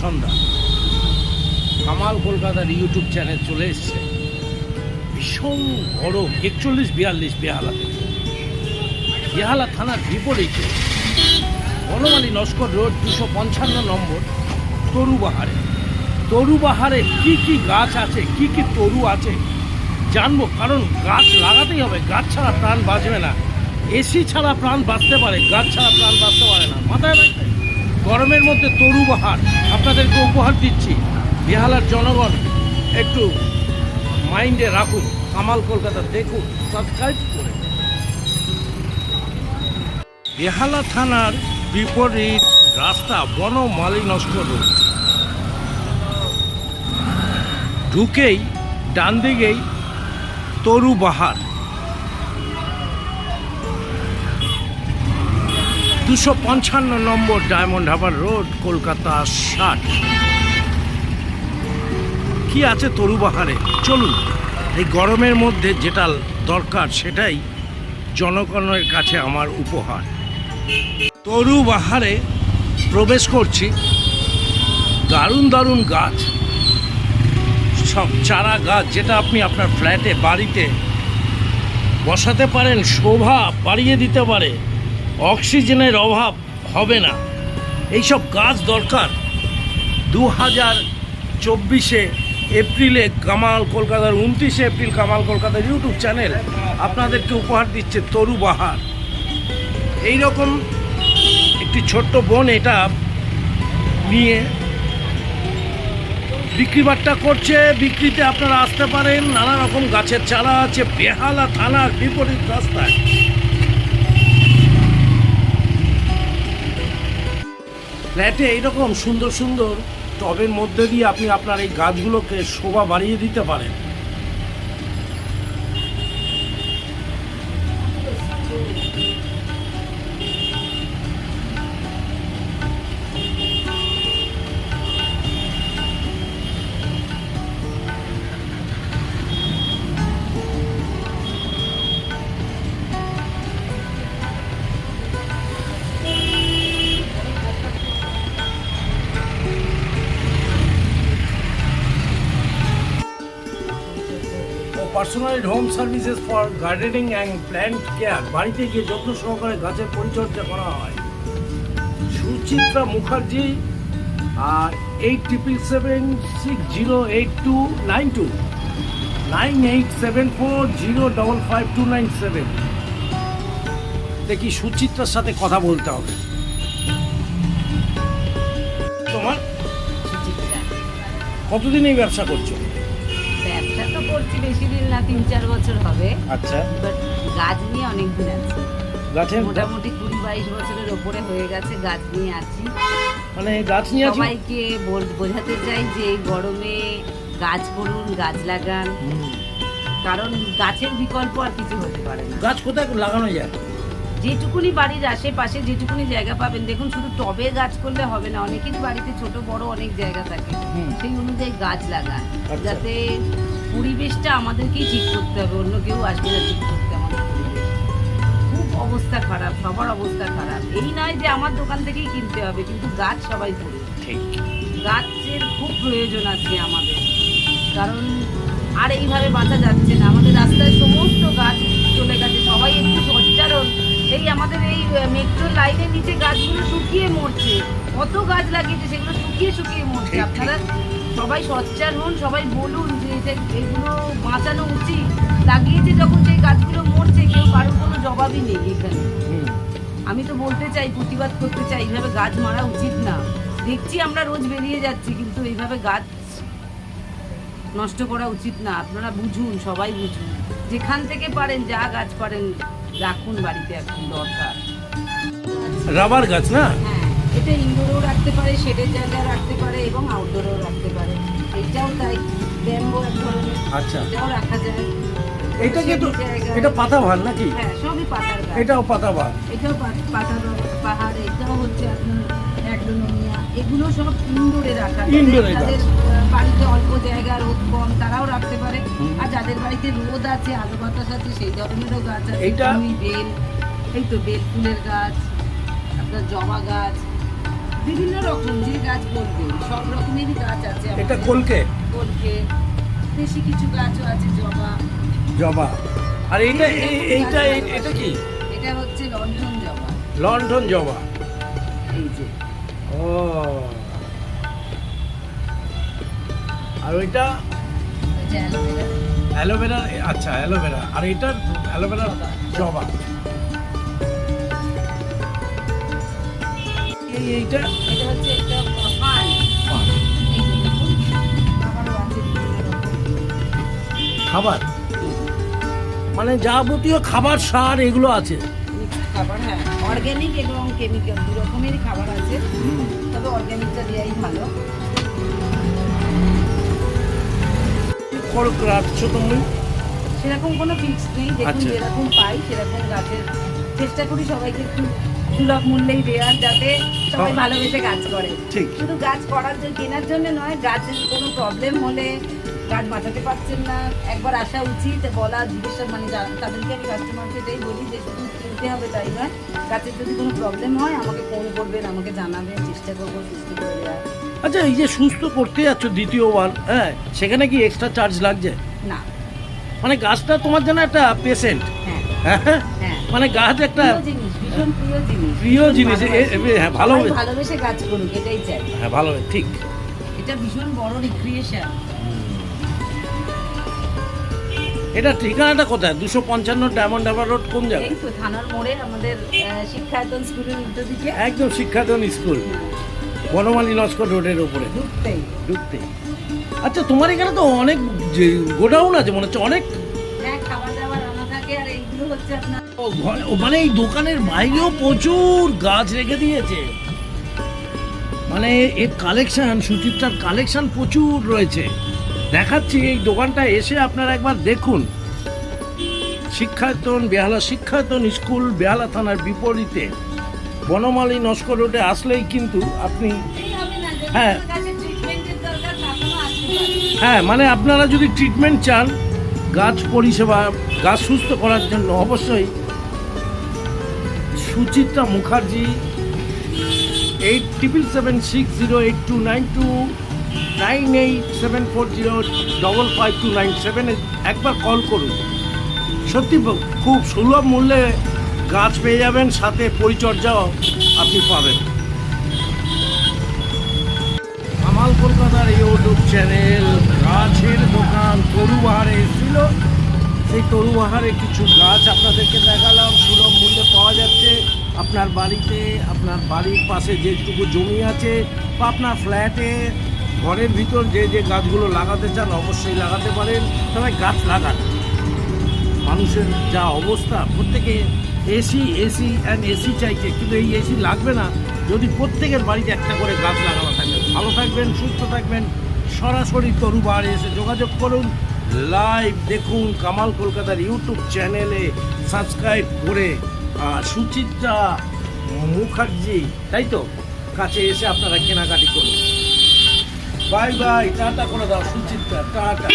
সন্ধ্যা। কামাল কলকাতার YouTube channel চলে এসছে। ভীষণ গরম একচল্লিশ বিয়াল্লিশ বেহালাতে বেহালা থানার বিপরীতে বনমালী নস্কর রোড দুশো পঞ্চান্ন নম্বর তরুবাহারে। তরুবাহারে কি কি গাছ আছে, কি কি তরু আছে, জানব। কারণ গাছ লাগাতেই হবে, গাছ ছাড়া প্রাণ বাঁচবে না। এসি ছাড়া প্রাণ বাঁচতে পারে, গাছ ছাড়া প্রাণ বাঁচতে পারে না। মাথায় রাখবে গরমের মধ্যে তরুবাহার আপনাদেরকে উপহার দিচ্ছি বেহালার জনগণ। একটু মাইন্ডে রাখুন। কামাল কলকাতা দেখুন সাবস্ক্রাইব করে। বেহালা থানার বিপরীত রাস্তা বনমালী নষ্ট রোড। ঢুকেই ডান দিকেই তরু বাহার। দুশো পঞ্চান্ন number diamond harbour road, Kolkata ষাট। কি আছে তরুবাহারে চলুন, এই গরমের মধ্যে যেটা দরকার সেটাই জনগণের কাছে আমার উপহার। তরুবাহারে প্রবেশ করছি, দারুণ দারুণ গাছ, সব চারা গাছ যেটা আপনি আপনার ফ্ল্যাটে, বাড়িতে বসাতে পারেন, শোভা বাড়িয়ে দিতে পারে। অক্সিজেনের অভাব হবে না। এইসব গাছ দরকার। দু হাজার চব্বিশে এপ্রিলে কামাল কলকাতার উনত্রিশে এপ্রিল কামাল কলকাতার ইউটিউব চ্যানেল আপনাদেরকে উপহার দিচ্ছে তরু বাহার। এইরকম একটি ছোট্ট বোন এটা নিয়ে বিক্রি বাট্টা করছে। বিক্রিতে আপনারা আসতে পারেন। নানা রকম গাছের চারা আছে, বেহালা থানার বিপরীত রাস্তায়। ফ্ল্যাটে এইরকম সুন্দর সুন্দর টবের মধ্যে দিয়ে আপনি আপনার এই গাছগুলোকে শোভা বাড়িয়ে দিতে পারেন। Personal home services for gardening and plant care, বাড়িতে গিয়ে যত্ন সহকারে গাছের পরিচর্যা করা হয়। সুচিত্রা মুখার্জি আর eight triple seven six zero eight two nine two nine eight seven four zero double five two nine seven দেখি সুচিত্রার সাথে কথা বলতে হবে। তোমার? কতদিন এই ব্যবসা করছ? করছি বেশি দিন না তিন চার বছর হবে। আচ্ছা। বাট গাছ নিয়ে অনেক দিন আছে। গাছের মোটামুটি কুড়ি বাইশ বছরের ওপরে হয়ে গেছে গাছ নিয়ে আছি। মানে গাছ নিয়ে আছো? সবাইকে বোঝাতে চাই যে এই গরমে গাছ করুন গাছ লাগান। কারণ গাছের বিকল্প আর কিছু হতে পারে না। গাছ কোথায় লাগানো যায়? যেটুকুনি বাড়ির আশেপাশে যেটুকুনি জায়গা পাবেন দেখুন শুধু টবে গাছ করলে হবে না অনেকেরই বাড়িতে ছোট বড় অনেক জায়গা থাকে। সেই অনুযায়ী গাছ লাগান। আচ্ছা। যাতে পরিবেশটা আমাদেরকেই ঠিক করতে হবে অন্য কেউ আসবে না ঠিক করতে আমাদের খুব অবস্থা খারাপ সবার অবস্থা খারাপ। এই নয় যে আমার দোকান থেকেই কিনতে হবে কিন্তু গাছ সবাই ঠিক। গাছের খুব প্রয়োজন আছে আমাদের। কারণ আর এইভাবে বাঁচা যাচ্ছে না। আমাদের রাস্তায় সমস্ত গাছ চলে গেছে সবাই একটু সচ্চারণ। এই আমাদের এই মেট্রো লাইনের নিচে গাছগুলো শুকিয়ে মরছে। কত গাছ লাগিয়েছে সেগুলো শুকিয়ে শুকিয়ে মরছে। আপনারা সবাই সচ্চার হন সবাই বলুন যে এগুলো বাঁচানো উচিত। লাগিয়েছে যখন সেই গাছগুলো মরছে কেউ কারোর কোনো জবাবই নেই এখানে। আমি তো বলতে চাই প্রতিবাদ করতে চাই এইভাবে গাছ মারা উচিত না। দেখছি আমরা রোজ বেরিয়ে যাচ্ছি কিন্তু এইভাবে গাছ নষ্ট করা উচিত না। আপনারা বুঝুন সবাই বুঝুন। যেখান থেকে পারেন যা গাছ পারেন রাখুন বাড়িতে এখন দরকার। রাবার গাছ না? হ্যাঁ। এটা ইনডোরেও রাখতে পারে শেডের জায়গায় রাখতে পারে এবং আউটডোরেও রাখতে পারে। এটাও তাই ব্যাম্বো এক ধরনের আচ্ছা। এটাও রাখা যায়। এটা কিন্তু এটা পাতাবাহার নাকি? হ্যাঁ সবই পাতার এটাও পাতাবাহার এটাও পাহাড় এটাও হচ্ছে আপনার এগুলো সব ইনডোরে রাখা বাড়িতে অল্প জায়গা রোদ কম তারাও রাখতে পারে। আর যাদের বাড়িতে রোদ আছে আলো বাতাস আছে সেই ধরনেরও গাছ আছে। এইটা- বেল এই তো বেল ফুলের গাছ আপনার জবা গাছ বিভিন্ন রকম যে গাছ বলবেন সব রকমেরই গাছ আছে এটা কলকে? কলকে। বেশি কিছু গাছও আছে জবা। জবা। আর এইটা এই- এইটা এই- এটা কি? এটা হচ্ছে লন্ঠন জবা। লন্ডন জবা। এই যে। ও। আর ওইটা? Aloe vera. অ্যালোভেরা আচ্ছা অ্যালোভেরা। আর এটা অ্যালোভেরা জবা। এইটা এটা হচ্ছে একটা ফান খাবার? মানে যাবতীয় খাবার সার এগুলো আছে। খাবার হ্যাঁ। অর্গ্যানিক এবং কেমিক্যাল দু রকমেরই খাবার আছে। তবে অর্গ্যানিকটা দেওয়াই ভালো। খড়ক রাখছো তুমি? সেরকম কোনো ফিক্স নেই। দেখুন আচ্ছা। যেরকম পাই সেরকম গাছের চেষ্টা করি সবাইকে একটু সুলভ মূল্যেই দেওয়ার যাতে সবাই ভালোবেসে গাছ করে। ঠিক। শুধু গাছ করার জন্য কেনার জন্য নয় গাছের কোনো প্রবলেম হলে গাছ বাঁচাতে পারছেন না। একবার আসা উচিত বলা জিজ্ঞাসা মানে তাদেরকে আমি কাস্টমারকে এটাই বলি যে শুধু কিনতে হবে তাই নয় গাছের যদি কোনো প্রবলেম হয় আমাকে ফোন করবেন আমাকে জানাবেন চেষ্টা করব সুস্থ করে দেওয়ার। আচ্ছা এই যে সুস্থ করতে যাচ্ছ দ্বিতীয়বার হ্যাঁ সেখানে কি এক্সট্রা চার্জ লাগছে? না। মানে গাছটা তোমার জন্য একটা পেশেন্ট হ্যাঁ। হ্যাঁ? হ্যাঁ। মানে গাছ একটা ভীষণ প্রিয় জিনিস। প্রিয় হ্যাঁ ভালো ভালোবেসে গাছ করুক এটাই চাই। হ্যাঁ ভালো ঠিক। এটা ভীষণ বড় রিক্রিয়েশন এটা ঠিকানাটা কোথায়? দুশো পঞ্চান্ন ডায়মন্ড হারবার রোড কোন জায়গায়? এই তো থানার মোড়ে আমাদের শিক্ষায়তন স্কুলের উল্টো দিকে। একদম শিক্ষায়তন স্কুল বনমালী লস্কর রোডের উপরে। ঢুকতেই। ঢুকতে আচ্ছা তোমার এখানে তো অনেক যে গোডাউন আছে মনে হচ্ছে অনেক হ্যাঁ খাবার দাবার আনা থাকে আর এইগুলো হচ্ছে আপনার মানে এই দোকানের বাইরেও প্রচুর গাছ রেখে দিয়েছে। মানে এর কালেকশন সুচিত্রার কালেকশন প্রচুর রয়েছে। দেখাচ্ছি, এই দোকানটা এসে আপনারা একবার দেখুন। শিক্ষায়তন, বেহালা শিক্ষায়তন স্কুল, বেহালা থানার বিপরীতে। বনমালী নস্কর রোডে আসলেই কিন্তু আপনি হ্যাঁ। হ্যাঁ মানে আপনারা যদি ট্রিটমেন্ট চান, গাছ পরিষেবা, গাছ সুস্থ করার জন্য অবশ্যই Suchitra Mukherjee eight triple seven six zero eight two nine two nine eight seven four zero double five two nine সেভেনে একবার কল করুন। সত্যি খুব সুলভ মূল্যে গাছ পেয়ে যাবেন, সাথে পরিচর্যাও আপনি পাবেন। কামাল কলকাতার ইউটিউব চ্যানেল গাছের দোকান তরুবাহারে এসেছিল সেই তরুবাহারে কিছু গাছ আপনাদেরকে দেখালাম, সুলভ মূল্যে পাওয়া যাচ্ছে। আপনার বাড়িতে, আপনার বাড়ির পাশে যেটুকু জমি আছে বা আপনার ফ্ল্যাটে, ঘরের ভিতর যে যে গাছগুলো লাগাতে চান অবশ্যই লাগাতে পারেন। তবে গাছ লাগান। মানুষের যা অবস্থা, প্রত্যেকে এসি এসি অ্যান্ড এসি চাইছে, কিন্তু এই এসি লাগবে না। যদি প্রত্যেকের বাড়িতে একটা করে গাছ লাগানো থাকে, ভালো থাকবেন, সুস্থ থাকবেন, সরাসরি তরুবারে এসে যোগাযোগ করুন। লাইভ দেখুন কামাল কলকাতার ইউটিউব চ্যানেলে সাবস্ক্রাইব করে। আর সুচিত্রা মুখার্জি, তাই তো? কাছে এসে আপনারা কেনাকাটি করুন। বাই বাই টাটা করে দাও সুচিত্রা, টাটা।